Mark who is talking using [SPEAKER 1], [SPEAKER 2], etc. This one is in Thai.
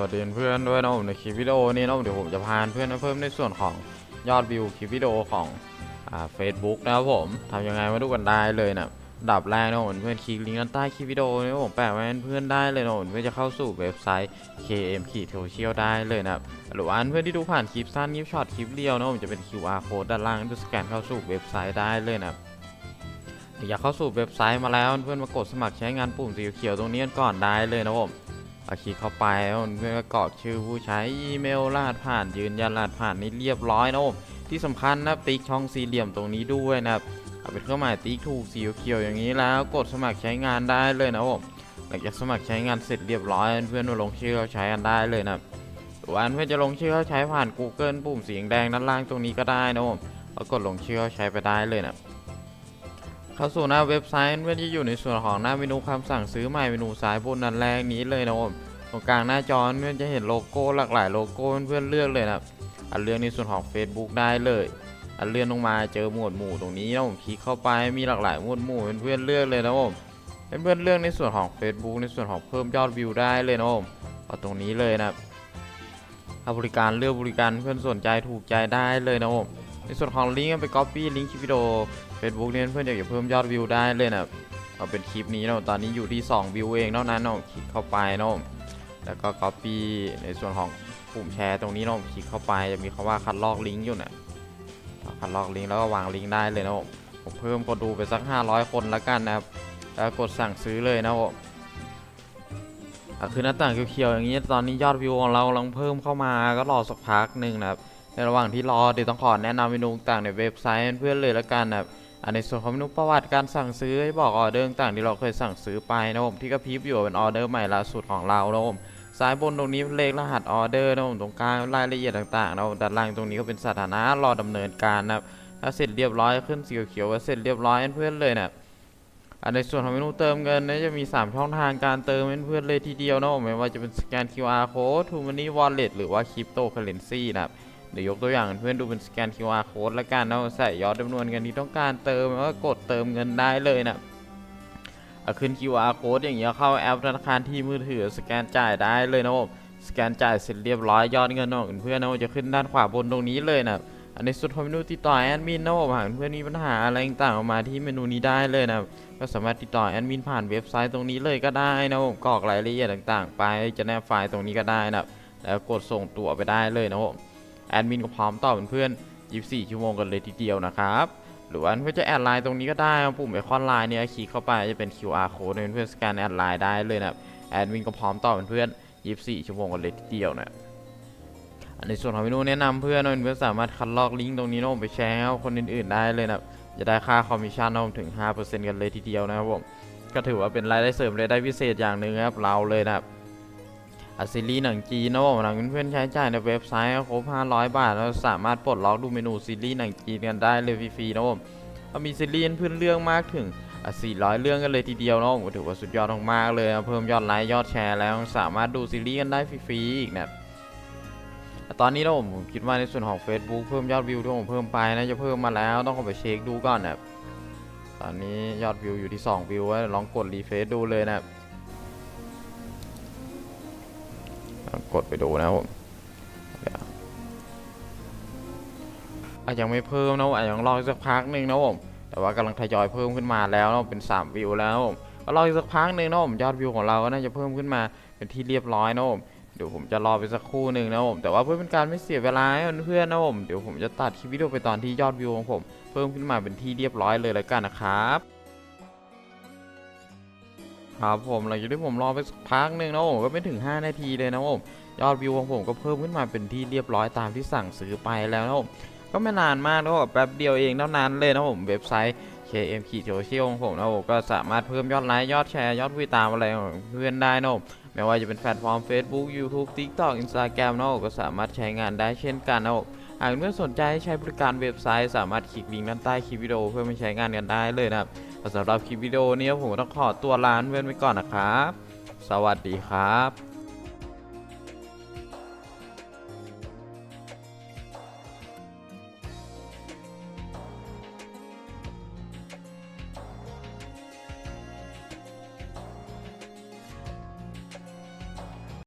[SPEAKER 1] วัสดีเพื่อนด้วยนะผมในคลิปวิดีโอนี้นะผมเดี๋ยวผมจะพาเพื่อนมาเพิ่มในส่วนของยอดวิวคลิปวิดีโอของเฟซบุ๊กนะครับผมทำยังไงมาดูกันได้เลยนะอันดับแรกนะผมเพื่อนคลิกลิงก์ด้านใต้คลิปวิดีโอนี้ผมแปะไว้ให้เพื่อนได้เลยนะผมเพื่อจะเข้าสู่เว็บไซต์ KM ขีดโซเชียลได้เลยนะครับหรือว่าเพื่อนที่ดูผ่านคลิปสั้นคลิปช็อตคลิปเรียวนะผมจะเป็น QR code ด้านล่างดูสแกนเข้าสู่เว็บไซต์ได้เลยนะครับอยากเข้าสู่เว็บไซต์มาแล้วเพื่อนมากดสมัครใช้งานปุ่มสีเขียวตรงนี้ก่อนได้เลยนะผม เอาคลิกเข้าไปแล้วเพื่อนก็กรอกชื่อผู้ใช้อีเมลรหัสผ่านยืนยันรหัสผ่านนี่เรียบร้อยนะผมที่สำคัญนะติ๊กช่องสี่เหลี่ยมตรงนี้ด้วยนะครับเอาเป็นเครื่องหมายติ๊กถูกสีเขียวอย่างนี้แล้วกดสมัครใช้งานได้เลยนะผมหลังจากสมัครใช้งานเสร็จเรียบร้อยเพื่อนมาลงชื่อเขาใช้กันได้เลยนะครับหรือว่าเพื่อนจะลงชื่อเขาใช้ผ่าน Google ปุ่มสีแดงด้านล่างตรงนี้ก็ได้นะผมแล้วกดลงชื่อเขาใช้ไปได้เลยนะ เข้าสู่หน้าเว็บไซต์เพื่อนที่อยู่ในส่วนของหน้าเมนูคำสั่งซื้อใหม่เมนูซ้ายบนนันแรกนี้เลยนะผมตรงกลางหน้าจอเพื่อนจะเห็นโลโก้หลากหลายโลโก้เพื่อนเลือกเลยนะอันเลือกในส่วนของ Facebook ได้เลย อันเลื่อนลงมาเจอหมวดหมู่ตรงนี้นะผมคลิกเข้าไปมีหลากหลายหมวดหมู่เพื่อนเลือกเลยนะผมเพื่อนเลือกในส่วนของ Facebook ในส่วนของเพิ่มยอดวิวได้เลยนะผมเอาตรงนี้เลยนะถ้าบริการเลือกบริการเพื่อนสนใจถูกใจได้เลยนะผมในส่วนของลิงก์ไป copy ลิงก์คลิปวิดีโอ Facebook เนี่ยเพื่อนอยากจะเพิ่มยอดวิวได้เลยนะเอาเป็นคลิปนี้เนะตอนนี้อยู่ที่ 2 วิวเองเท่านั้นเนาะคลิกเข้าไปเนาะแล้วก็ copy ในส่วนของปุ่มแชร์ตรงนี้เนาะคลิกเข้าไปจะมีคำว่าคัดลอกลิงก์อยู่นะคัดลอกลิงก์แล้วก็วางลิงก์ได้เลยนะผมเพิ่มคนดูไปสัก 500 คนแล้วกันนะครับแล้วกดสั่งซื้อเลยนะผมอะคือหน้าต่างเขียวๆอย่างนี้ตอนนี้ยอดวิวของเรากำลังเพิ่มเข้ามาก็รอสักพักหนึ่งนะครับในระหว่างที่รอเดี๋ยวต้องขอแนะนำเมนูต่างในเว็บไซต์เพื่อนเลยละกันนะครับ อันในส่วนของเมนูประวัติการสั่งซื้อให้บอกออเดอร์ต่างที่เราเคยสั่งซื้อไปนะผมที่กระพริบอยู่เป็นออเดอร์ใหม่ล่าสุดของเรานะผมซ้ายบนตรงนี้เป็นเลขรหัสออเดอร์นะผมตรงกลางรายละเอียดต่างๆนะผมด้านล่างตรงนี้ก็เป็นสถานะรอดำเนินการนะครับถ้าเสร็จเรียบร้อยขึ้นสีเขียวว่าเสร็จเรียบร้อยเพื่อนเลยนะอันในส่วนของเมนูเติมเงินนะจะมี 3 ช่องทางการเติมเพื่อนเลยทีเดียวนะผมไม่ว่าจะเป็นสแกน QR code to money wallet หรือว่า cryptocurrency นะครับ เดี๋ยวยกตัวอย่างเพื่อนดูเป็นสแกน QR code ละกันเนะใส่ยอดจำนวนเงินที่ต้องการเติมแล้วก็กดเติมเงินได้เลยนะขึ้น QR code อย่างเงี้ยเข้าแอปธนาคารที่มือถือสแกนจ่ายได้เลยนะผมสแกนจ่ายเสร็จเรียบร้อยยอดเงินของเพื่อนนะจะขึ้นด้านขวาบนตรงนี้เลยนะอันในสุดของเมนูติดต่อแอดมินนะผมหากเพื่อนมีปัญหาอะไรต่างๆออกมาที่เมนูนี้ได้เลยนะก็สามารถติดต่อแอดมินผ่านเว็บไซต์ตรงนี้เลยก็ได้นะผมกรอกรายละเอียดต่างๆ ไปจะแนบไฟล์ตรงนี้ก็ได้นะแล้วกดส่งตัวไปได้เลยนะผม แอดมินก็พร้อมตอบเพื่อน24 ชั่วโมงกันเลยทีเดียวนะครับ หรือว่าเพื่อนจะแอดไลน์ตรงนี้ก็ได้ปุ่มไอคอนไลน์เนี่ยคลิกเข้าไปจะเป็น QR code เพื่อนสแกนแอดไลน์ได้เลยนะแอดมินก็พร้อมตอบเพื่อน24 ชั่วโมงกันเลยทีเดียวนะในส่วนของเมนูแนะนำเพื่อนเพื่อนสามารถคัดลอกลิงก์ตรงนี้นะผมไปแชร์ให้คนอื่นๆได้เลยนะจะได้ค่าคอมมิชชั่นนะผมถึง 5%กันเลยทีเดียวนะครับผมก็ถือว่าเป็นรายได้เสริมรายได้พิเศษอย่างหนึ่งครับเราเลยนะครับ อะซีรีส์หนังจีนนะผมหนังเพื่อนใช้จ่ายในเว็บไซต์ครบ500 บาทแล้วสามารถปลดล็อกดูเมนูซีรีส์หนังจีนกันได้เลยฟรีๆนะผมก็มีซีรีส์เพื่อนเรื่องมากถึงอะ400 เรื่องกันเลยทีเดียวนะผมถือว่าสุดยอดมากๆเลยเพิ่มยอดไลค์ยอดแชร์แล้วสามารถดูซีรีส์กันได้ฟรีๆอีกนะตอนนี้นะผมคิดว่าในส่วนของ Facebook เพิ่มยอดวิวที่ผมเพิ่มไปนะจะเพิ่มมาแล้วต้องเข้าไปเช็คดูก่อนนะตอนนี้ยอดวิวอยู่ที่ 2 วิวลองกดรีเฟซดูเลยนะ กดไปดูนะครับผมเดี๋ยวอาจยังไม่เพิ่มนะผมอาจยังรออีกสักพักหนึ่งนะผมแต่ว่ากำลังทยอยเพิ่มขึ้นมาแล้วนะเป็น 3 วิวแล้วผมก็รออีกสักพักหนึ่งนะผมยอดวิวของเราก็น่าจะเพิ่มขึ้นมาเป็นที่เรียบร้อยนะผมเดี๋ยวผมจะรอไปสักครู่หนึ่งนะผมแต่ว่าเพื่อเป็นการไม่เสียเวลาให้เพื่อนๆนะผมเดี๋ยวผมจะตัดคลิปวิดีโอไปตอนที่ยอดวิวของผม เพิ่มขึ้นมาเป็นที่เรียบร้อยเลยแล้วกันนะครับ ครับผมหลังจากที่ผมรอไปสักพักหนึ่งนะผมก็ไม่ถึง 5 นาทีเลยนะผมยอดวิวของผมก็เพิ่มขึ้นมาเป็นที่เรียบร้อยตามที่สั่งซื้อไปแล้วนะผมก็ไม่นานมากนะผมแป๊บเดียวเองเท่านั้นเลยนะผมเว็บไซต์ KM ขีดโซเชียลของผมนะผมก็สามารถเพิ่มยอดไลค์ยอดแชร์ยอดวิวตามอะไรของเพื่อนได้นะผมไม่ว่าจะเป็นแพลตฟอร์ม Facebook YouTube TikTok Instagram นะผมก็สามารถใช้งานได้เช่นกันนะผมหากเพื่อนสนใจใช้บริการเว็บไซต์ สามารถคลิกลิงก์ด้านใต้คลิปวิดีโอเพื่อมาใช้งานกันได้เลยนะครับ สำหรับคลิปวิดีโอนี้ผมต้องขอตัวลาเพื่อนไปก่อนนะครับ สวัสดีครับ